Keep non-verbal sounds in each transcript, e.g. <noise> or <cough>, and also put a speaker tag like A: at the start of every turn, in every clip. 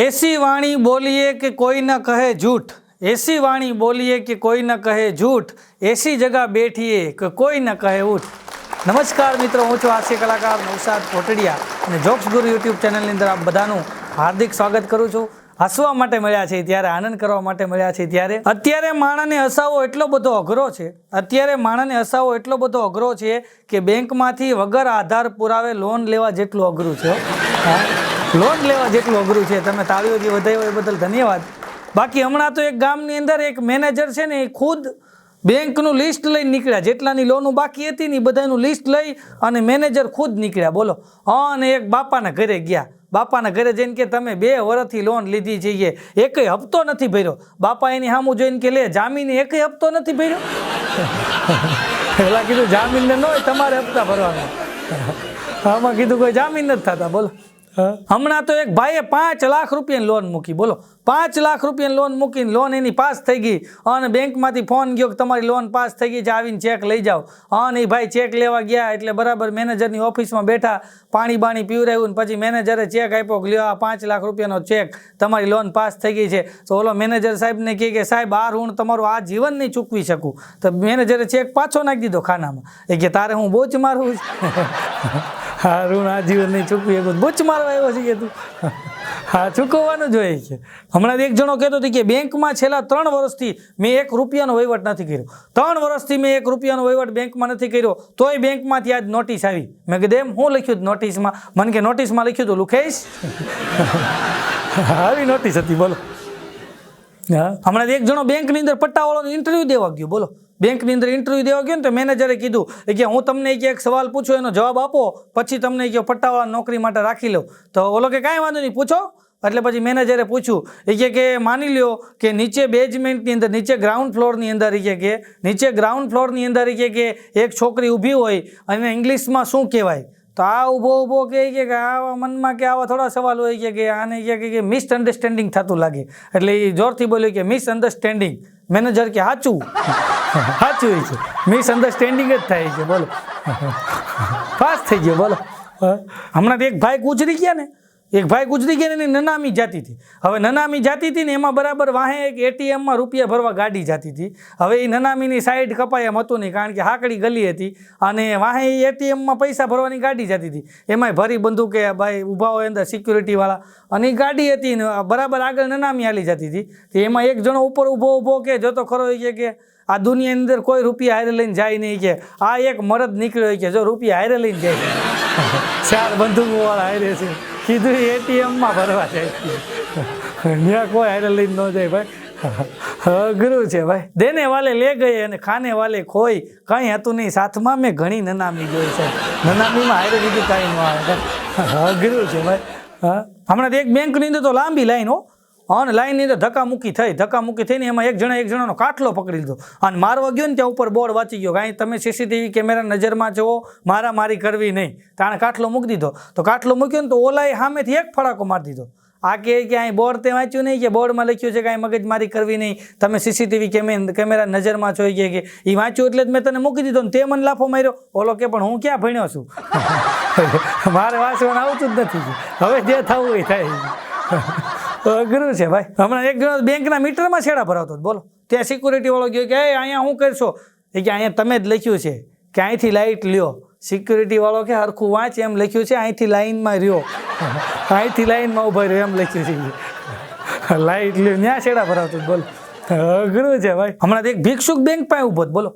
A: એસી વાણી બોલીએ કે કોઈ ન કહે જૂઠ? એસી વાણી બોલીએ કે કોઈ ન કહે જૂઠ? એસી જગા બેઠીએ કે કોઈ ન કહે ઉઠ નમસ્કાર મિત્રો, હું છું હાસ્ય કલાકાર નવસાદ કોટડિયા અને જોક્સ ગુરુ યુટ્યુબ ચેનલની અંદર આપ બધાનું હાર્દિક સ્વાગત કરું છું. હસવા માટે મળ્યા છે, ત્યારે આનંદ કરવા માટે મળ્યા છે, ત્યારે અત્યારે માણસને હસાવો એટલો બધો અઘરો છે, અત્યારે માણસને હસાવો એટલો બધો અઘરો છે કે બેંકમાંથી વગર આધાર પુરાવે લોન લેવા જેટલું અઘરું છે લોન લેવા જેટલું અઘરું છે, તમે તાળીઓથી વધાવ્યો એ બદલ ધન્યવાદ. બાકી હમણાં તો એક ગામની અંદર એક મેનેજર છે ને, એ ખુદ બેંકનું લિસ્ટ લઈને નીકળ્યા. જેટલાની લોનું બાકી હતી ને, એ બધાનું લિસ્ટ લઈ અને મેનેજર ખુદ નીકળ્યા. બોલો, હા અને એક બાપાના ઘરે ગયા. બાપાના ઘરે જઈને કે તમે બે વર્ષથી લોન લીધી જઈએ એકય હપ્તો નથી ભર્યો. બાપા એની સામું જોઈને કે, લે, જામીન એકય હપ્તો નથી ભર્યો? <laughs> પેલા કીધું, જામીનને ન હોય, તમારે હપ્તા ભરવાના. <laughs> આમાં કીધું, કોઈ જામીન નથી થતા. બોલો. હમણાં તો એક ભાઈએ પાંચ લાખ રૂપિયાની લોન મૂકી. બોલો, પાંચ લાખ રૂપિયાની લોન મૂકીને લોન એની પાસ થઈ ગઈ અને બેંકમાંથી ફોન ગયો કે તમારી લોન પાસ થઈ ગઈ છે, આવીને ચેક લઈ જાઓ. અને એ ભાઈ ચેક લેવા ગયા એટલે બરાબર મેનેજરની ઓફિસમાં બેઠા, પાણી બાણી પીવરાયું ને પછી મેનેજરે ચેક આપ્યો કે લ્યો આ પાંચ લાખ રૂપિયાનો ચેક તમારી લોન પાસ થઈ ગઈ છે. તો ઓલો મેનેજર સાહેબને કહે કે સાહેબ, આ ઋણ તમારું આ જીવન નહીં ચૂકવી શકું. તો મેનેજરે ચેક પાછો નાખી દીધો ખાનામાં. એ કે, તારે હું બોચ મારું હા ઋણ આ જીવન નહીં ચૂકવી એક બુચ મારવા આવ્યો છે કે તું? હા ચૂકવવાનું જોઈએ છે. હમણાં એક જણો કહેતો હતો કે બેંકમાં છેલ્લા ત્રણ વર્ષથી મેં એક રૂપિયાનો વહીવટ નથી કર્યો. ત્રણ વર્ષથી મેં એક રૂપિયાનો વહીવટ બેંકમાં નથી કર્યો, તોય બેંકમાંથી આજ નોટિસ આવી. મેં કીધું, એમ હું લખ્યું હતું નોટિસમાં? મને કે, નોટિસમાં લખ્યું હતું લુખેશ આવી નોટિસ હતી, બોલો. હા. હમણાં એક જણો બેંકની અંદર પટ્ટાવાળાનો ઇન્ટરવ્યૂ દેવા ગયો, બોલો. બેંકની અંદર ઇન્ટરવ્યૂ દેવા ગયો ને તો મેનેજરે કીધું કે હું તમને એક એક સવાલ પૂછું એનો જવાબ આપો, પછી તમને કે પટ્ટાવાળા નોકરી માટે રાખી લઉં. તો ઓલો કે કાંઈ વાંધો નહીં, પૂછો. એટલે પછી મેનેજરે પૂછ્યું, એ કે કે માની લ્યો કે નીચે બેઝમેન્ટની અંદર, નીચે ગ્રાઉન્ડ ફ્લોરની અંદર એ કે કે, નીચે ગ્રાઉન્ડ ફ્લોરની અંદર એ કે કે એક છોકરી ઊભી હોય અને ઇંગ્લિશમાં શું કહેવાય? તો આ ઊભો ઊભો કહે કે કે આવા મનમાં કે આવા થોડા સવાલ હોય કે કે, આને કે કે કે મિસઅન્ડરસ્ટેન્ડિંગ થતું લાગે. એટલે એ જોરથી બોલ્યું કે મિસઅન્ડરસ્ટેન્ડિંગ મેનેજર કે સાચું સાચું હોય છે. મિસઅન્ડરસ્ટેન્ડિંગ જ થાય છે, બોલો. પાસ થઈ ગયો, બોલો. હમણાં એક ભાઈ ગુજરી ગયા ને એક ભાઈ ગુજરી ગયા એની નનામી જાતી હતી. હવે નનામી જાતી હતી ને એમાં બરાબર વાહે એક એટીએમમાં રૂપિયા ભરવા ગાડી જાતી હતી. હવે એ નનામીની સાઈડ કપાય એમ હતું નહીં, કારણ કે હાકડી ગલી હતી અને વાહે એ એટીએમમાં પૈસા ભરવાની ગાડી જતી હતી. એમાંય ભરી કે ભાઈ ઊભા હોય અંદર સિક્યુરિટીવાળા અને એ ગાડી હતી ને બરાબર આગળ નનામી હાલી જતી હતી. તો એમાં એક જણો ઉપર ઊભો ઊભો કે, જોતો ખરો કે કે, આ દુનિયાની અંદર કોઈ રૂપિયા હારે લઈને જાય નહીં કે, આ એક મરદ નીકળ્યો કે, જો રૂપિયા હારે લઈને જાય. <laughs> ચાર બંધુવાળા હારે છે. કીધું એટીએમમાં ભરવા જાય ત્યાં કોઈ હારે લઈને ન જાય ભાઈ. અઘરું છે ભાઈ. દેને વાલે લે ગઈ અને ખાને વાલે ખોઈ. કંઈ હતું નહીં. સાથમાં મેં ઘણી નનામી જોઈ છે. નનામીમાં હારે બીજું કાંઈ ન આવે. અઘરું છે ભાઈ. હા. હમણાં એક બેંકની અંદર તો લાંબી લાઈન હો. અને લાઈનની અંદર ધક્કામુક્કી થઈ, ધક્કામુક્કી થઈને એમાં એક જણા એક જણાનો કાટલો પકડી લીધો. અને મારવા ગયો ને ત્યાં ઉપર બોર્ડ વાંચી ગયો કાંઈ તમે સીસીટીવી કેમેરા નજરમાં છો મારા મારી કરવી નહીં. તાણે કાટલો મૂકી દીધો. તો કાટલો મૂક્યો ને તો ઓલાએ સામેથી એક ફડાકો મારી દીધો. આ કે કે અહીં બોર્ડ તે વાંચ્યું નહીં કે બોર્ડમાં લખ્યું છે કાંઈ મગજમારી કરવી નહીં. તમે સીસીટીવી કેમે, કેમેરા નજરમાં છો ગયા કે એ વાંચ્યું એટલે જ મેં તને મૂકી દીધો ને તે મને લાફો માર્યો. ઓલો કે, પણ હું ક્યાં ભણ્યો છું? <laughs> મારે વાંચવાનું આવતું જ નથી. હવે જે થવું એ થાય. અઘરું છે ભાઈ. હમણાં એક જણો બેંકના મીટરમાં છેડા ભરાવતો બોલો. ત્યાં સિક્યુરિટી વાળો ગયો કે અહીંયા શું કરશો? એ કે, અહીંયા તમે જ લખ્યું છે કે અહીંથી લાઇટ લ્યો. સિક્યુરિટી વાળો કે, હરખું વાંચ એમ લખ્યું છે, અહીંથી લાઇનમાં રહ્યો. <laughs> અહીંથી લાઈનમાં ઊભા રહ્યો એમ લખ્યું છે લાઇટ <laughs> લ્યો, ત્યાં છેડા ભરાવતો બોલો. અઘરું છે ભાઈ. હમણાં એક ભિક્ષુક બેંક પાસે ઊભો બોલો.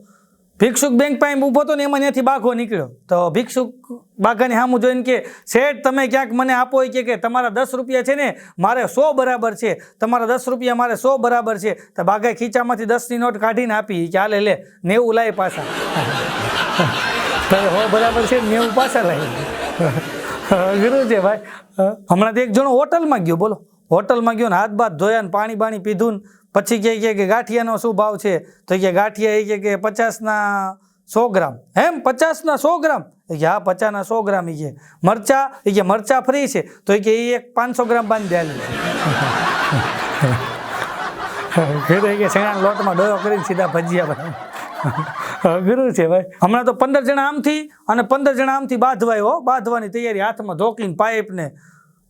A: ભિક્ષુક બેંક પાસે ઊભો હતો ને એમાં ત્યાંથી બાઘો નીકળ્યો. તો ભિક્ષુક બાઘાની સામું જોઈને કે, શેઠ, તમે ક્યાંક મને આપો એ કે તમારા દસ રૂપિયા છે ને મારે સો બરાબર છે. તમારા દસ રૂપિયા મારે સો બરાબર છે. તો બાઘાએ ખીચામાંથી દસની નોટ કાઢીને આપી. કે, હાલે, લે, નેવું લાય પાછા. <laughs> તો હો બરાબર છે નેવું પાછા લાવી <laughs> અઘરું છે ભાઈ. હમણાં તો એક જણો હોટલમાં ગયો, બોલો. હોટલમાં ગયો ને હાથ બાથ ધોયા ને પાણી બાણી પીધું ને પછી કહે કે કે ગાંઠિયાનો શું ભાવ છે? તો કે ગાંઠિયા એ કે કે પચાસના સો ગ્રામ. એમ? પચાસના સો ગ્રામ? એ કે હા પચાસના સો ગ્રામ એ કે. મરચા? એ કે મરચા ફ્રી છે. તો એ કે એ એક પાંચસો ગ્રામ બાંધી દેલી <laughs> કે શેણા લોટમાં ડોયો કરીને સીધા ભજીયા બનાવે. <laughs> અઘરું છે ભાઈ. હમણાં તો પંદર જણા આમથી અને પંદર જણા આમથી બાંધવાય હો. બાંધવાની તૈયારી હાથમાં ધોકીને પાઇપને.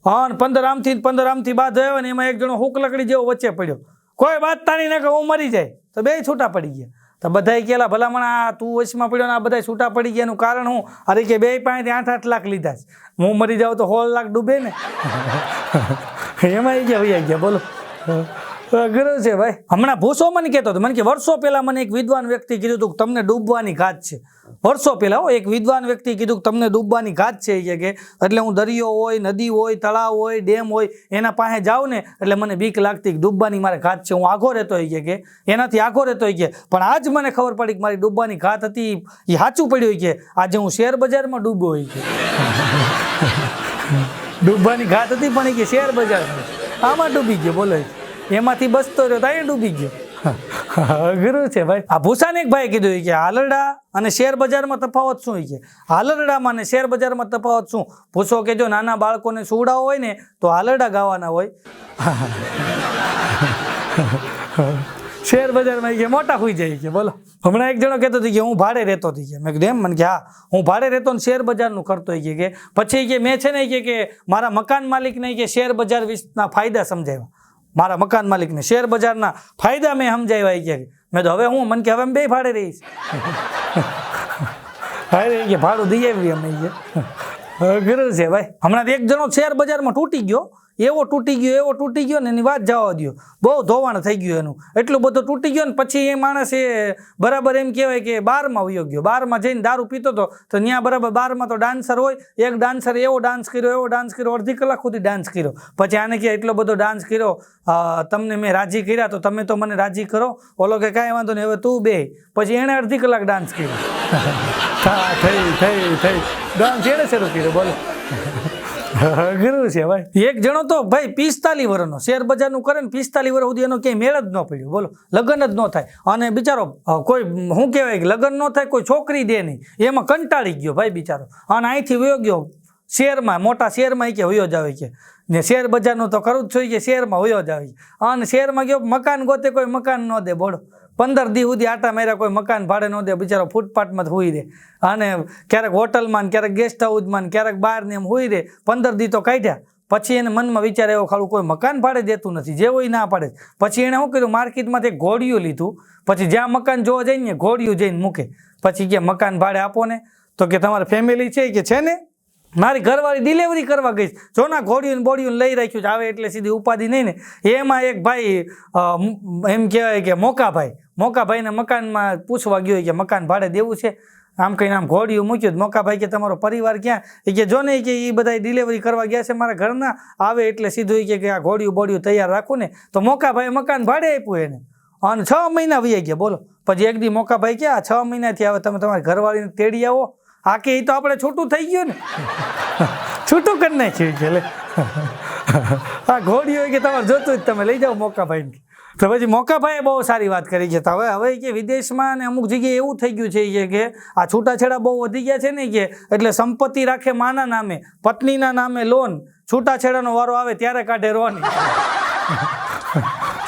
A: હા પંદર આમથી પંદર આમથી બાંધવાયો ને એમાં એક જણો હુક લકડી જેવો વચ્ચે પડ્યો. કોઈ વાત તાની ના કે હું મરી જાય. તો બે છૂટા પડી ગયા. તો બધાય કેલા ભલામણ, આ તું વચમાં પડ્યો ને આ બધા છૂટા પડી ગયા. એનું કારણ હું અરે કે બે પાંચ આઠ આઠ લાખ લીધા છે. હું મરી જાઉં તો સોળ લાખ ડૂબે ને. <laughs> એમાં ગયા ગયા, બોલો. અઘરું છે ભાઈ. હમણાં ભૂસો મને કહેતો હતો. મને કે વર્ષો પહેલાં મને એક વિદ્વાન વ્યક્તિ કીધું હતું કે તમને ડૂબવાની ઘાત છે. વર્ષો પહેલા એક વિદ્વાન વ્યક્તિ કીધું કે તમને ડૂબવાની ઘાત છે એ કે, એટલે હું દરિયો હોય, નદી હોય, તળાવ હોય, ડેમ હોય, એના પાસે જાઉં ને, એટલે મને બીક લાગતી કે ડૂબવાની મારે ઘાત છે, હું આઘો રહેતો હોય કે એનાથી આઘો રહેતો હોય કે. પણ આજ મને ખબર પડી કે મારી ડૂબવાની ઘાત હતી એ સાચું પડ્યું હોય કે, આજે હું શેર બજારમાં ડૂબ્યો હોય કે. <laughs> ડૂબવાની ઘાત હતી, પણ એ કે શેર બજારમાં. આમાં ડૂબી ગયો, બોલો. એમાંથી બસતો રહ્યો, તો અહીંયા ડૂબી ગયો. અઘરું છે ભાઈ. આ ભૂસાને એક ભાઈ કીધું કે હાલરડા અને શેર બજારમાં તફાવત શું છે? હાલરડામાં અને શેર બજારમાં તફાવત શું? ભૂસો કે જો નાના બાળકોને સુવડાવો હોય ને, તો હાલરડા ગાવાના હોય. શેર બજારમાં કે મોટા હોઈ જાય કે, બોલો. હમણાં એક જણો કહેતો હતો કે હું ભાડે રહેતો હતી કે. મેં કીધું એમ, મને કે હા, હું ભાડે રહેતો ને શેર બજારનું કરતો હોય કે કે. પછી કે, મેં છે ને કે કે મારા મકાન માલિકને કે શેર બજાર વિશેના ફાયદા સમજાવ્યા. મારા મકાન માલિકને શેર બજારના ફાયદા મેં સમજાવ્યા કે મેં તો હવે હું, મને કે હવે બે ભાડે રહીશ અરે કે ભાડું દઈ આવી અમે કે છે ભાઈ. હમણાં એક જણો શેર બજારમાં તૂટી ગયો. એવો તૂટી ગયો, એવો તૂટી ગયો ને એની વાત જવા દો બહુ ધોવાણ થઈ ગયું એનું. એટલું બધું તૂટી ગયો ને પછી એ માણસ એ બરાબર એમ કહેવાય કે બારમાં વયો ગયો. બારમાં જઈને દારૂ પીતો હતો તો ત્યાં બરાબર બારમાં તો ડાન્સર હોય. એક ડાન્સર એવો ડાન્સ કર્યો, એવો ડાન્સ કર્યો, અડધી કલાક સુધી ડાન્સ કર્યો. પછી આને કહે, એટલો બધો ડાન્સ કર્યો તમને મેં રાજી કર્યા, તો તમે તો મને રાજી કરો. ઓલો કે, કાંઈ વાંધો નહીં, હવે તું બે. પછી એણે અડધી કલાક ડાન્સ કર્યો. <laughs> થઈ થઈ થઈ. ડાન્સ એણે શરૂ કર્યો, બોલો. <laughs> અઘરું છે ભાઈ. એક જણો તો ભાઈ પિસ્તાલીસ વર્ષનો શેર બજારનું કરે ને પિસ્તાલીસ વર્ષ સુધી એનો ક્યાંય મેળ જ ન પડ્યો. બોલો, લગ્ન જ ન થાય. અને બિચારો કોઈ શું કહેવાય કે લગ્ન ન થાય, કોઈ છોકરી દે નહીં. એમાં કંટાળી ગયો ભાઈ બિચારો. અને અહીંથી વયો ગયો શેરમાં, મોટા શેરમાં કે વયો જ આવે કે. ને શેર બજારનું તો કરવું જ જોઈએ કે શેરમાં વયો જ આવે. અને શેરમાં ગયો, મકાન ગોતે કોઈ મકાન ન દે, બોલો. પંદર દી સુધી આટા માર્યા, કોઈ મકાન ભાડે ન દે, બિચારો ફૂટપાથમાં હોઈ રહે અને ક્યારેક હોટલમાં ક્યારેક ગેસ્ટ હાઉસમાં ક્યારેક બહાર ને એમ હોઈ રહે પંદર દી તો કાઢ્યા. પછી એને મનમાં વિચાર એવો ખાલું કોઈ મકાન ભાડે દેતું નથી, જે હોય ના પાડે. પછી એણે શું કર્યું? માર્કેટમાંથી ઘોડિયું લીધું. પછી જ્યાં મકાન જોવા જઈને ને ઘોડિયું જઈને મૂકે. પછી કે, મકાન ભાડે આપો ને. તો કે, તમારે ફેમિલી છે કે છે ને? મારી ઘરવાળી ડિલિવરી કરવા ગઈ. જો ના, ઘોડિયું બોડિયું લઈ રાખ્યું છે. આવે એટલે સીધી ઉપાધિ નહીં ને. એમાં એક ભાઈ એમ કહેવાય કે મોકાભાઈ મોકાભાઈને મકાનમાં પૂછવા ગયો કે મકાન ભાડે દેવું છે? આમ કહીને આમ ઘોડિયું મૂક્યું મોકાભાઈ કે તમારો પરિવાર ક્યાં? એ કે જો ને કે એ બધા ડિલિવરી કરવા ગયા છે મારા ઘરના, આવે એટલે સીધું કે આ ઘોડિયું બોડિયું તૈયાર રાખું ને. તો મોકાભાઈ મકાન ભાડે આપ્યું એને. અને છ મહિના વહી ગયા, બોલો. પછી એક દી મોકાભાઈ કે આ છ મહિનાથી આવે તમે તમારી ઘરવાળીને તેડી આવો. આ કે એ તો આપણે છૂટું થઈ ગયું ને. <laughs> છૂટું કરી નાખ્યું છે, લે. <laughs> આ ઘોડીઓ કે તમારે જોતું જ તમે લઈ જાઓ મોકાભાઈને. તો પછી મોકાભાઈએ બહુ સારી વાત કરી છે. હવે હવે કે વિદેશમાં ને અમુક જગ્યાએ એવું થઈ ગયું છે કે આ છૂટાછેડા બહુ વધી ગયા છે ને કે એટલે સંપત્તિ રાખે માના નામે, પત્નીના નામે લોન છૂટાછેડાનો વારો આવે ત્યારે કાઢે રોન <laughs>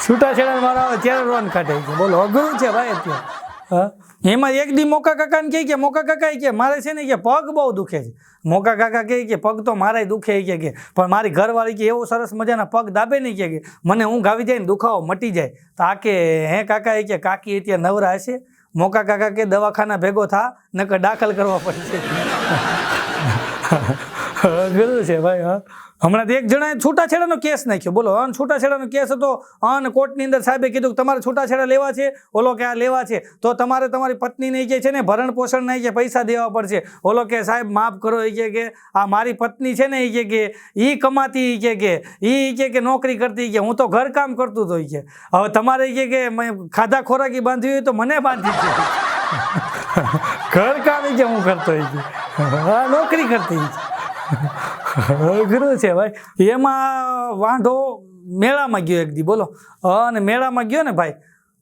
A: છૂટાછેડાનો વારો આવે ત્યારે રોન કાઢે છે. બોલો, અઘરું છે ભાઈ અત્યારે. એમાં એક દી મોકા કાકાને કહે કે, મોકા કાકા કે, મારે છે ને કે પગ બહુ દુખે છે. મોકા કાકા કહે કે, પગ તો મારે દુખે કે કે, પણ મારી ઘરવાળી કે એવો સરસ મજાના પગ દાબે નહીં કે મને ઊંઘ આવી જાય ને દુખાવો મટી જાય. તો આ કે, હે કાકા એ કે, કાકી અત્યારે નવરા હશે. મોકા કાકા કે દવાખાના ભેગો થા, નકર દાખલ કરવા પડશે. અઘરું છે ભાઈ, હા. હમણાં એક જણાએ છૂટાછેડાનો કેસ નાખ્યો. બોલો, અન છૂટાછેડાનો કેસ હતો, અન કોર્ટની અંદર સાહેબે કીધું કે તમારે છૂટાછેડા લેવા છે? ઓલો કે આ લેવા છે? તો તમારે તમારી પત્નીને કે છે ને, ભરણ પોષણના કે પૈસા દેવા પડશે. ઓલો કે, સાહેબ, માફ કરો એ કે કે, આ મારી પત્ની છે ને એ કે કે, ઈ કમાતી એ કે કે, ઈ કે કે નોકરી કરતી કે, હું તો ઘર કામ કરતું તો કે. હવે તમારે કે કે, મેં ખાધા ખોરાકી બાંધવી હોય તો મને બાંધી છે <laughs> ઘર કામ કે હું કરતો નોકરી કરતી અઘરું છે ભાઈ. એમાં વાંઢો મેળામાં ગયો એક દી, બોલો. અને મેળામાં ગયો ને ભાઈ,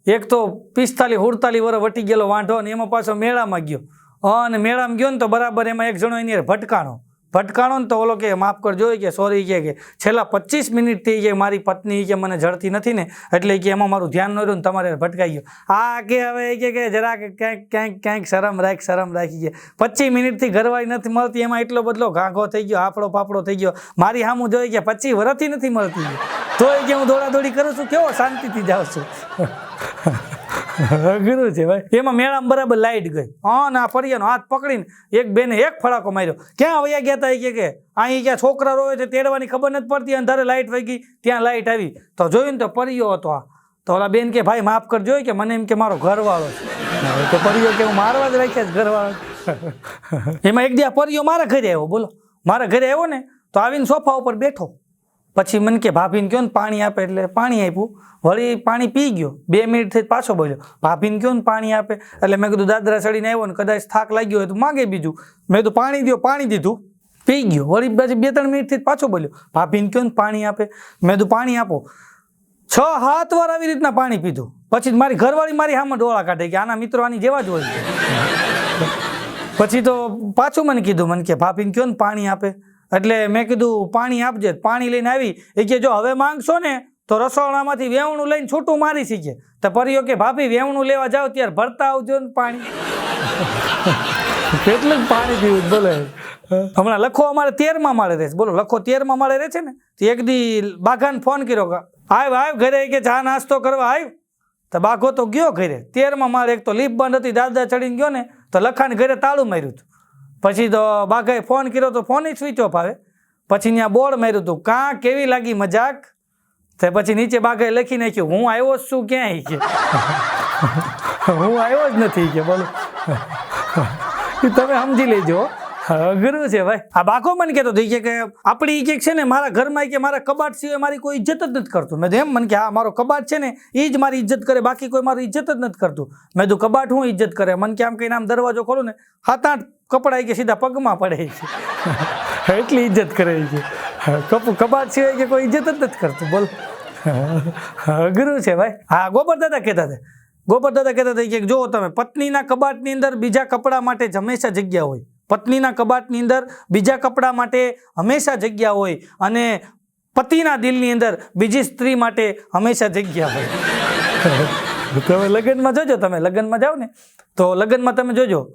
A: એક તો પિસ્તાલીસ, સુડતાલીસ વર્ષ વટી ગયેલો વાંઢો અને એમાં પાછો મેળામાં ગયો. અને મેળામાં ગયો ને તો બરાબર એમાં એક જણો એની ભટકાણો. ભટકાણો ને તો ઓલો કે માફ કરજો કે સોરી કે કે છેલ્લા પચીસ મિનિટથી કે મારી પત્ની કે મને જડતી નથી ને, એટલે કે એમાં મારું ધ્યાન ન રહ્યું ને તમારે ભટકાઈ ગયો. આ કે હવે એ કે કે જરાક ક્યાંક ક્યાંક ક્યાંક શરમ રાખ, શરમ રાખી ગયા પચીસ મિનિટથી ઘરવાળી નથી મળતી, એમાં એટલો બદલો ઘાંઘો થઈ ગયો હાફડો પાપડો થઈ ગયો. મારી સામું જોઈ કે પચીસ વર્ષથી નથી મળતી. તોય કે હું દોડાદોડી કરું છું, કેવો શાંતિથી જાઉં છું. અઘરું છે ભાઈ. એમાં મેળામાં બરાબર લાઈટ ગઈ. હા ના ફરિયાનો હાથ પકડીને એક બેને એક ફડાકો માર્યો. ક્યાં વયા ગયા હતા એ કે કે? અહીં ક્યાં છોકરા રોવે છે તેડવાની ખબર નથી પડતી અંધારે લાઈટ વહી ગઈ ત્યાં લાઈટ આવી. તો જોયું ને તો પરિયો હતો આ. તો ઓલા બેન કે ભાઈ માફ કરજો કે મને એમ કે મારો ઘરવાળો છે. તો પરિયો કે હું મારવા જ રાખ્યા છે ઘરવાળો <laughs> એમાં એક દિવસ પરિયો મારા ઘરે આવ્યો બોલો. મારા ઘરે આવ્યો ને તો આવીને સોફા ઉપર બેઠો. પછી મને કે ભાભીને કહો ને પાણી આપે એટલે પાણી આપ્યું. વળી પાણી પી ગયો. બે મિનિટ થઈ પાછો બોલ્યો, ભાભીને કહો ને પાણી આપે? એટલે મેં કીધું, દાદરા ચડીને આવ્યો ને કદાચ થાક લાગ્યો હોય તો માગે બીજું. મેં કીધું, પાણી દો પાણી દીધું. પી ગયો. વળી પછી બે ત્રણ મિનિટથી પાછો બોલ્યો, ભાભીને કહો ને પાણી આપે? મેં કીધું, પાણી આપો. છ હાથ વાર આવી રીતના પાણી પીધું. પછી મારી ઘરવાળી મારી હામાં ડોળા કાઢે કે આના મિત્રો આની જેવા જ હોય પછી તો પાછું મને કીધું, મને કે ભાભીને કહો ને પાણી આપે? એટલે મેં કીધું પાણી આપજે. પાણી લઈને આવી એ કે જો હવે માંગશો ને તો રસોડામાંથી વેવણું લઈને છૂટું મારી શીખે. તો પરિયો કે ભાભી વેવણું લેવા જાઓ ત્યારે ભરતા આવજો ને પાણી. કેટલું પાણી પીવું બોલે. હમણાં લખો અમારે તેરમાં માળે રહે છે બોલો લખો તેરમાં માળે રહે છે ને? તો એક દી બાઘાને ફોન કર્યો આવ આવ ઘરે. કે ચા નાસ્તો કરવા આવ તો બાઘો તો ગયો ઘરે. તેરમાં માળે એક તો લીપ બંધ હતી દાદા ચડીને ગયો ને તો લખાને ઘરે તાળું માર્યું હતું. પછી તો બાઘાએ ફોન કર્યો તો ફોન સ્વિચ ઓફ આવે. પછી ત્યાં બોર્ડ માર્યું હતું કાં કેવી લાગી મજાક? તે પછી નીચે બાઘાએ લખી નાખ્યું હું આવ્યો જ છું ક્યાંય કે. <laughs> હું આવ્યો જ નથી કે બોલો. તમે સમજી લેજો. અઘરું છે ભાઈ. આ બાકો મને કહેતો હતો ઈ કે આપણી એક છે ને મારા ઘરમાં કે મારા કબાટ સિવાય મારી કોઈ ઇજ્જત જ નથી કરતું. મેં એમ મને કે હા મારો કબાટ છે ને એ જ મારી ઇજ્જત કરે બાકી કોઈ મારી ઇજ્જત જ નથી કરતું. મેં તો કબાટ હું ઇજ્જત કરે? મને કે આમ કહીને આમ દરવાજો ખોલું ને સાત આઠ કપડા કે સીધા પગમાં પડે છે. <laughs> એટલી ઇજ્જત કરે છે. કપ, કબાટ સિવાય કે કોઈ ઇજ્જત જ નથી કરતું, બોલ. અઘરું છે ભાઈ. હા, ગોબર દાદા કહેતા હતા. ગોબર દાદા કહેતા હતા કે જો તમે પત્નીના કબાટની અંદર બીજા કપડા માટે હંમેશા જગ્યા હોય. પત્નીના કબાટની અંદર બીજા કપડા માટે હંમેશા જગ્યા હોય અને પતિના દિલની અંદર બીજી સ્ત્રી માટે હંમેશા જગ્યા હોય. <laughs> તમે લગ્નમાં જોજો, તમે લગ્નમાં જાઓ ને. તો લગ્નમાં તમે જોજો.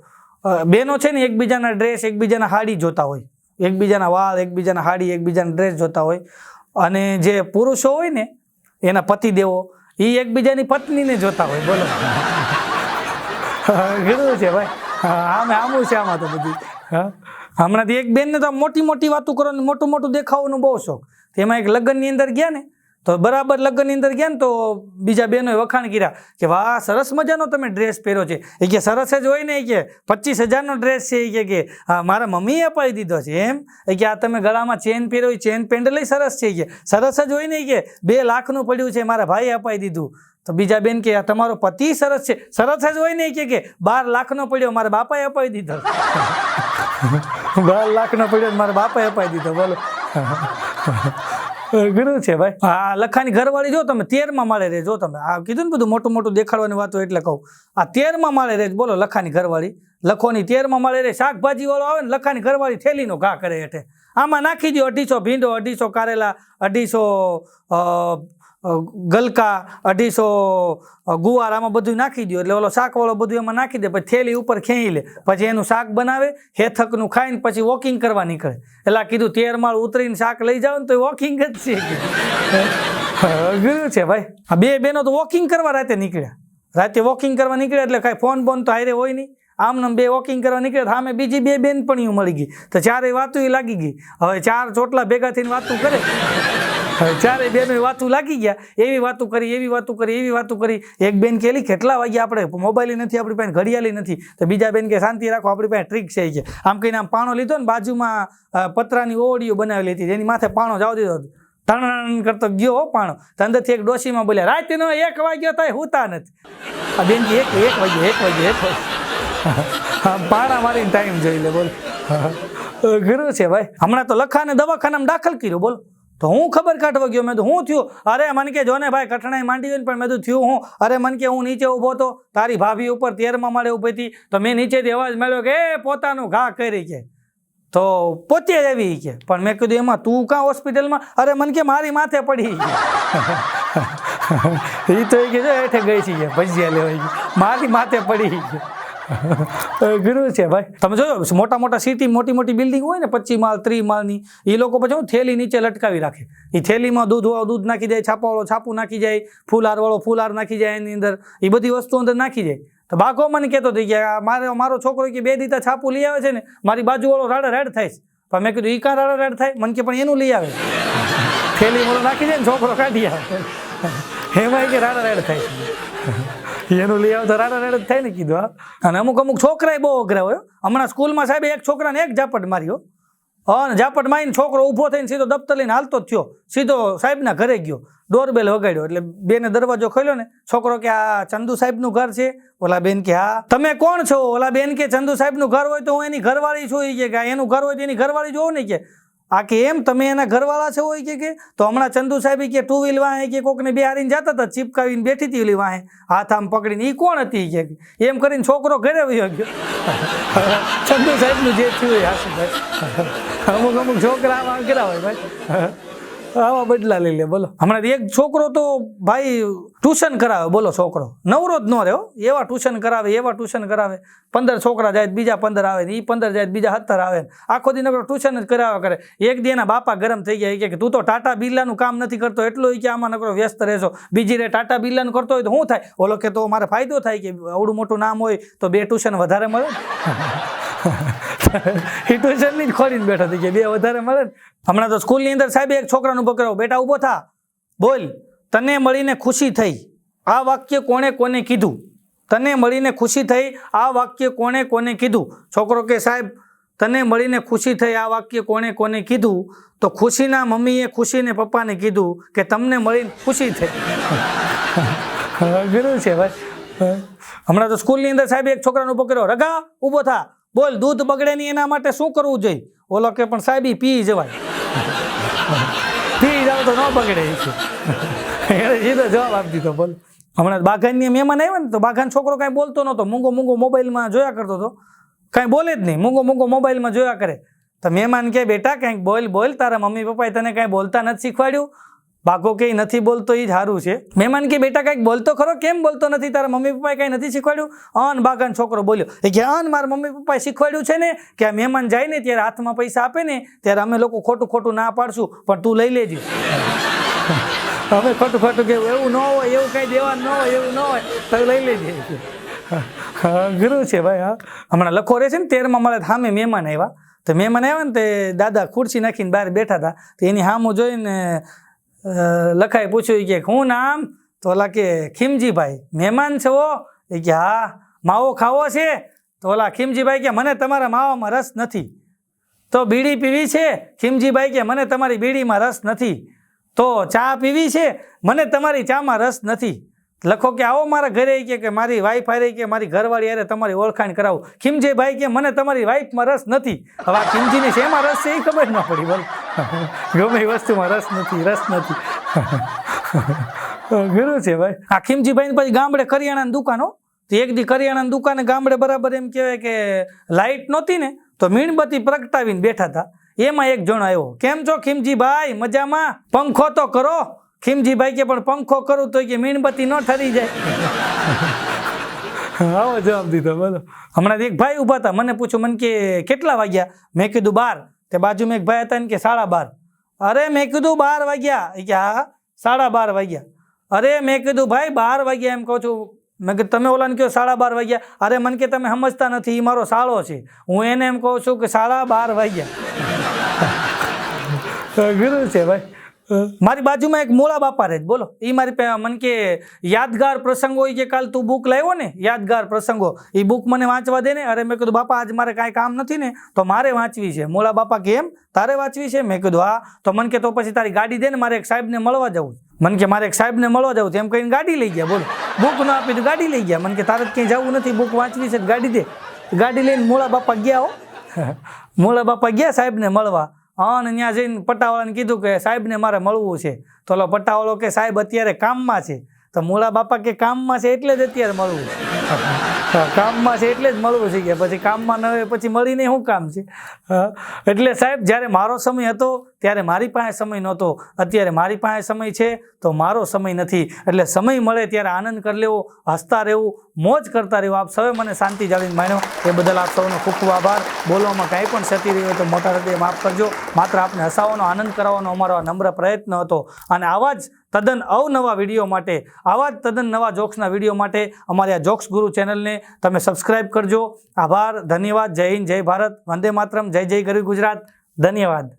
A: બહેનો છે ને એકબીજાના ડ્રેસ એકબીજાના હાડી જોતા હોય. એકબીજાના વાળ, એકબીજાના હાડી, એકબીજાના ડ્રેસ જોતા હોય. અને જે પુરુષો હોય ને, એના પતિદેવો, એ એકબીજાની પત્નીને જોતા હોય. બોલો. ઘણું છે ભાઈ. આમે આમું છે આમાં તો બધું. હા. હમણાંથી એક બેનને તો મોટી મોટી વાતો કરવાનું મોટું મોટું દેખાવાનું બહુ શોખ. તેમાં એક લગ્નની અંદર ગયા ને તો બરાબર લગ્નની અંદર ગયા ને તો બીજા બહેનોએ વખાણ કર્યા કે વાહ સરસ મજાનો તમે ડ્રેસ પહેર્યો છે. એ કે સરસ જ હોય ને એ કે પચીસ હજારનો ડ્રેસ છે એ કે કે મારા મમ્મીએ અપાવી દીધો છે. એમ? એ કે આ તમે ગળામાં ચેન પહેર્યો ચેન પેન્ડલ સરસ છે. એ કે સરસ જ હોય ને એ કે બે લાખનું પડ્યું છે મારા ભાઈએ અપાવી દીધું. તો બીજા બેન કે તમારો પતિ સરસ છે. સરસ જ હોય ને એ કે કે બાર લાખનો પડ્યો મારા બાપાએ અપાવી દીધો. <laughs> બાર લાખનો પડ્યો મારા બાપાએ અપાવી દીધો બોલો. અઘરું છે ભાઈ. આ લખાની ઘરવાળી જો તમે, તેરમાં માળે રે જો તમે. આ કીધું ને બધું મોટું મોટું દેખાડવાની વાતો એટલે કહું. આ તેરમાં માળે રે બોલો લખાની ઘરવાળી. લખોની તેરમાં માળે રે શાકભાજી વાળો આવે ને લખાની ઘરવાળી થેલીનો ઘા કરે હેઠે. આમાં નાખી દો અઢીસો ભીંડો, અઢીસો કારેલા, અઢીસો ગલકા, અઢીસો ગુવાર આમાં બધું નાખી દો એટલે ઓલો શાકવાળો બધું એમાં નાખી દે, પછી થેલી ઉપર ખેંચી લે. પછી એનું શાક બનાવે, હેથકનું ખાઈને પછી વોકિંગ કરવા નીકળે. એટલે કીધું તેર માળ ઉતરીને શાક લઈ જાવ ને તો વોકિંગ જ છે. છે ભાઈ. આ બે બેનો તો વોકિંગ કરવા રાતે નીકળ્યા. રાતે વોકિંગ કરવા નીકળ્યા એટલે કાંઈ ફોન બોન તો હારે હોય નહીં. આમ નામ બે વોકિંગ કરવા નીકળ્યા સામે બીજી બે બેનપણીઓ મળી ગઈ. તો ચારે વાતું લાગી ગઈ. હવે ચાર ચોટલા ભેગા થઈને વાતું કરે. ચારે બેનો વાતું લાગી ગયા. એવી વાતું કરી, એવી વાતું કરી, એવી વાતું કરી. એક બેન કેલી કેટલા વાગ્યા આપણે મોબાઈલ નથી, આપણી પાસે ઘડિયાળી નથી? તો બીજા બેન કે, શાંતિ રાખો, આપણી પાસે ટ્રીક છે કે. આમ કહીને આમ પાણો લીધો ને બાજુમાં પતરાની ઓવડીઓ બનાવેલી હતી, જેની માથે પાણો જાવ દીધો તણ કરતો ગયો પાણો. તો અંદરથી એક ડોશીમાં બોલ્યા, રાતનો એક વાગ્યો થાય હુતા નથી. આ બેન એક એક વાગ્યો એક વાગ્યો એક વાગ્યો. પાણા મારીને ટાઈમ જોઈ લે, બોલ. ઘરું છે ભાઈ. હમણાં તો લખાને દવાખાનામાં દાખલ કર્યો, બોલો. તો હું ખબર કાઢવા ગયો? મેં તો હું થયું? અરે મને કે, જો ને ભાઈ, કઠણાઈ માંડી હોય પણ મેં તો થયું હું. અરે મને કે, હું નીચે ઊભો હતો, તારી ભાભી ઉપર તેરમાં માળે ઊભી હતી. તો મેં નીચેથી અવાજ મળ્યો કે, એ, પોતાનું ઘા કરી કે. તો પોતે આવી કે. પણ મેં કીધું, એમાં તું કાં હોસ્પિટલમાં? અરે મને કે, મારી માથે પડી એ <laughs> તો એ કીધું હેઠે ગઈ છે ભજીયા લેવાય ઈ મારી માથે પડી કે ગુરુ છે ભાઈ. તમે જોયો મોટા મોટા સિટી મોટી મોટી બિલ્ડિંગ હોય ને, પચીસ માળ ત્રીસ માળની એ લોકો પછી થેલી નીચે લટકાવી રાખે. એ થેલીમાં દૂધ વાળો દૂધ નાખી જાય, છાપાવાળો છાપું નાખી જાય ફૂલહાર વાળો ફૂલહાર નાખી જાય એની અંદર. એ બધી વસ્તુ અંદર નાખી જાય. તો બાકો મને કહેતો થઈ ગયા મારે, મારો છોકરો કે બે દીતા છાપું લઈ આવે છે ને, મારી બાજુવાળો રાડે રાડ થાય છે. પણ મેં કીધું એ કાં રાડે રાડ થાય? મને કે, પણ એનું લઈ આવે. થેલી મોડો નાખી જાય ને, છોકરો કાઢી આવે. એમાં કે રાડા રાડ થાય એનું લઈ આવે તો રાડા રાડ થાય ને કીધું, હા. અને અમુક અમુક છોકરા બહુ અઘરા હોય હમણાં સ્કૂલમાં સાહેબ એક છોકરાને એક ઝાપટ માર્યો. અને ઝાપટ મારીને છોકરો ઊભો થઈને સીધો દફતર લઈને હાલતો જ થયો. સીધો સાહેબના ઘરે ગયો. ડોરબેલ વગાડ્યો. એટલે બેને દરવાજો ખોલ્યો ને, છોકરો કે, આ ચંદુ સાહેબનું ઘર છે? ઓલા બેન કે, હા. તમે કોણ છો? ઓલા બેન કે, ચંદુ સાહેબનું ઘર હોય તો હું એની ઘરવાળી છું. એ કે એનું ઘર હોય તો એની ઘરવાળી જોઉં ને. કે આ કે એમ તમે એના ઘરવાળા છો હોય કે કે? તો હમણાં ચંદુ સાહેબ કે ટુ વ્હીલ વાહે કે કોકને બિહારીને જતા હતા, ચીપકાવીને બેઠી હતી ઓલી વાહે, હાથ આમ પકડીને એ કોણ હતી કે એમ કરીને છોકરો ઘરે વયો ગયો. ચંદુ સાહેબનું જે થયું એ હાસુ ભાઈ. અમુક અમુક છોકરા આમ કર્યા હોય ભાઈ. આવા બદલા લઈ લે બોલો. હમણાં એક છોકરો તો ભાઈ ટ્યુશન કરાવે બોલો છોકરો. નવરો જ ન રહે હો. એવા ટ્યુશન કરાવે એવા ટ્યુશન કરાવે. પંદર છોકરા જાય બીજા પંદર આવે ને એ પંદર જાય બીજા સત્તર આવે ને. આખો દી નકરો ટ્યુશન જ કરાવ્યા કરે. એક દી એના બાપા ગરમ થઈ ગયા કે તું તો ટાટા બિરલાનું કામ નથી કરતો એટલો કે આમાં નકરો વ્યસ્ત રહેશો. બીજી રે ટાટા બિરલાનું કરતો હોય તો શું થાય? ઓલો કે તો મારે ફાયદો થાય કે આવડું મોટું નામ હોય તો બે ટ્યુશન વધારે મળે. <laughs> <laughs> એ ટ્યુશનની જ ખોરીને બેઠો હતી કે બે વધારે મળે ને. હમણાં તો સ્કૂલની અંદર સાહેબ એક છોકરાનું પકડાવો બેટા ઊભો થા. બોલ તને મળીને ખુશી થઈ. આ વાક્ય કોણે કોને કીધું? તને મળીને ખુશી થઈ આ વાક્ય કોણે કોને કીધું? છોકરો કે સાહેબ તને મળીને ખુશી થઈ આ વાક્ય કોણે કોને કીધું? તો ખુશીના મમ્મીએ ખુશીને પપ્પાને કીધું કે તમને મળીને ખુશી થઈ. <laughs> અઘરું છે ભાઈ. હમણાં તો સ્કૂલની અંદર સાહેબ એક છોકરાનો ઊભો કર્યો રગા ઊભો થા. બોલ, દૂધ બગડે નહીં એના માટે શું કરવું જોઈએ? ઓલો કે પણ સાહેબી, પી જવાય. પી જાવ તો ન બગડે એને સીધો જવાબ આપી દીધો, બોલ. હમણાં બાઘાનની મહેમાન આવ્યા ને તો બાઘાન છોકરો કાંઈ બોલતો નહોતો. મૂંગો મૂંગો મોબાઈલમાં જોયા કરતો હતો. કાંઈ બોલે જ નહીં. મૂંગો મૂંગો મોબાઈલમાં જોયા કરે. તો મહેમાન કે બેટા, કાંઈક બોલ બોલ. તારા મમ્મી પપ્પાએ તને કાંઈ બોલતા નથી શીખવાડ્યું? બાકો કે નથી બોલતો એ જ સારું છે. મહેમાન કે બેટા કંઈક બોલતો ખરો? કેમ બોલતો નથી? તારા મમ્મી પપ્પાએ કાંઈ નથી શીખવાડ્યું? અન બાગાન છોકરો બોલ્યો. એ કે અન મારા મમ્મી પપ્પાએ શીખવાડ્યું છે ને કે આ મહેમાન જાય ને ત્યારે હાથમાં પૈસા આપે ને ત્યારે અમે લોકો ખોટું ખોટું ના પાડશું, પણ તું લઈ લેજે. <laughs> અમે ખોટું ખોટું કે એવું ન હોય, એવું કાંઈ દેવાનું ન હોય, એવું ન હોય, તો લઈ લેજે. <laughs> ગુરુ છે ભાઈ, હા. હમણાં લખો રહે છે ને તેરમાં મારા સામે મહેમાન આવ્યા. તો મહેમાન આવ્યા ને તે દાદા ખુરશી નાખીને બહાર બેઠા હતા. તો એની સામું જોઈને અ, લખાએ પૂછ્યું કે હું નામ? તો ઓલા કે ખીમજીભાઈ. મહેમાન છો? એ કે હા. માવો ખાવો છે? તો ઓલા ખીમજીભાઈ કે મને તમારા માવામાં રસ નથી. તો બીડી પીવી છે? ખીમજીભાઈ કે મને તમારી બીડીમાં રસ નથી. તો ચા પીવી છે? મને તમારી ચામાં રસ નથી. લખો કે આવો મારા ઘરે કે મારી વાઈફ હારે કે, મારી ઘરવાળી હારે તમારી ઓળખાણ કરાવું. ખીમજીભાઈ કે, મને તમારી વાઈફમાં રસ નથી. હવે આ ખીમજીને શેમાં રસ છે એ ખબર ન પડી, બોલ. ગમે વસ્તુમાં રસ નથી રસ નથી. ગુરુ છે ભાઈ. આ ખીમજીભાઈ પછી ગામડે કરિયાણાની દુકાનો એક દી કરિયાણાની દુકાને ગામડે બરાબર એમ કહેવાય કે લાઇટ નહોતી ને, તો મીણબત્તી પ્રગટાવીને બેઠા હતા. એમાં એક જણ આવ્યો. કેમ છો ખીમજીભાઈ? મજામાં? પંખો તો કરો. ખીમજીભાઈ કે પણ પંખો કરું તો કે મીણબત્તી ન ઠરી જાય. <laughs> આવો જવાબ દીધો બોલો. હમણાં એક ભાઈ ઊભા હતા. મને પૂછ્યું મને કે કેટલા વાગ્યા? મેં કીધું બાર. તે બાજુમાં એક ભાઈ હતા ને કે સાડા બાર. અરે મેં કીધું બાર વાગ્યા. એ કે હા સાડા બાર વાગ્યા. અરે મેં કીધું ભાઈ બાર વાગ્યા. એમ કહું છું. મેં કીધું તમે ઓલાને કહો સાડા બાર વાગ્યા. અરે મને કે તમે સમજતા નથી એ મારો સાળો છે. હું એને એમ કહું છું કે સાડા બાર વાગ્યા. <laughs> ગુરુ છે ભાઈ. મારી બાજુમાં એક મોળા બાપા રહે બોલો. એ મારી મને કે, યાદગાર પ્રસંગો જે કાલ તું બુક લાવ્યો ને, યાદગાર પ્રસંગો એ બુક મને વાંચવા દે ને. અરે મેં કીધું, બાપા, આજ મારે કાંઈ કામ નથી ને, તો મારે વાંચવી છે. મોળા બાપા કેમ તારે વાંચવી છે? મેં કીધું, હા. તો મને કે, તો પછી તારી ગાડી દે ને, મારે એક સાહેબને મળવા જવું. મને કે, મારે એક સાહેબને મળવા જવું છે. એમ કહીને ગાડી લઈ ગયા. બોલો. બુક ન આપી તો ગાડી લઈ ગયા. મને કે, તારે ક્યાંય જવું નથી બુક વાંચવી છે ગાડી દે. ગાડી લઈને મોળા બાપા ગયા હો. <laughs> મોળા બાપા ગયા સાહેબને મળવા. હા અને ત્યાં જઈને પટ્ટાવાળાને કીધું કે સાહેબને મારે મળવું છે. તો ઓલો પટ્ટાવાળો કે સાહેબ અત્યારે કામમાં છે. તો મૂળા બાપા કે કામમાં છે એટલે જ અત્યારે મળવું છે. કામમાં છે એટલે જ મળવું છે કે પછી કામમાં ન હોય પછી મળીને શું કામ છે? એટલે સાહેબ, જ્યારે મારો સમય હતો, ત્યારે મારી પાસે સમય નહોતો. અત્યારે મારી પાસે સમય છે, તો મારો સમય નથી. એટલે સમય મળે ત્યારે આનંદ કરી લેવો, હસતા રહેવું, મોજ કરતા રહેવું. આપ સૌએ મને શાંતિ જાળવીને માણ્યો એ બદલ આપ સૌનો ખૂબ ખૂબ આભાર. બોલવામાં કાંઈ પણ ક્ષતિ રહી હોય તો મોટા હૃદય માફ કરજો. માત્ર આપને હસાવવાનો, આનંદ કરાવવાનો અમારો નમ્ર પ્રયત્ન હતો. અને આવા જ તદ્દન અવનવા વીડિયો માટે, આવા જ તદ્દન નવા જોક્સના વીડિયો માટે અમારી આ જોક્સ ગુરુ ચેનલને તમે સબસ્ક્રાઇબ કરજો. આભાર, ધન્યવાદ, જય હિન્દ, જય ભારત, વંદે માતરમ, જય જય ગરીબ ગુજરાત. ધન્યવાદ.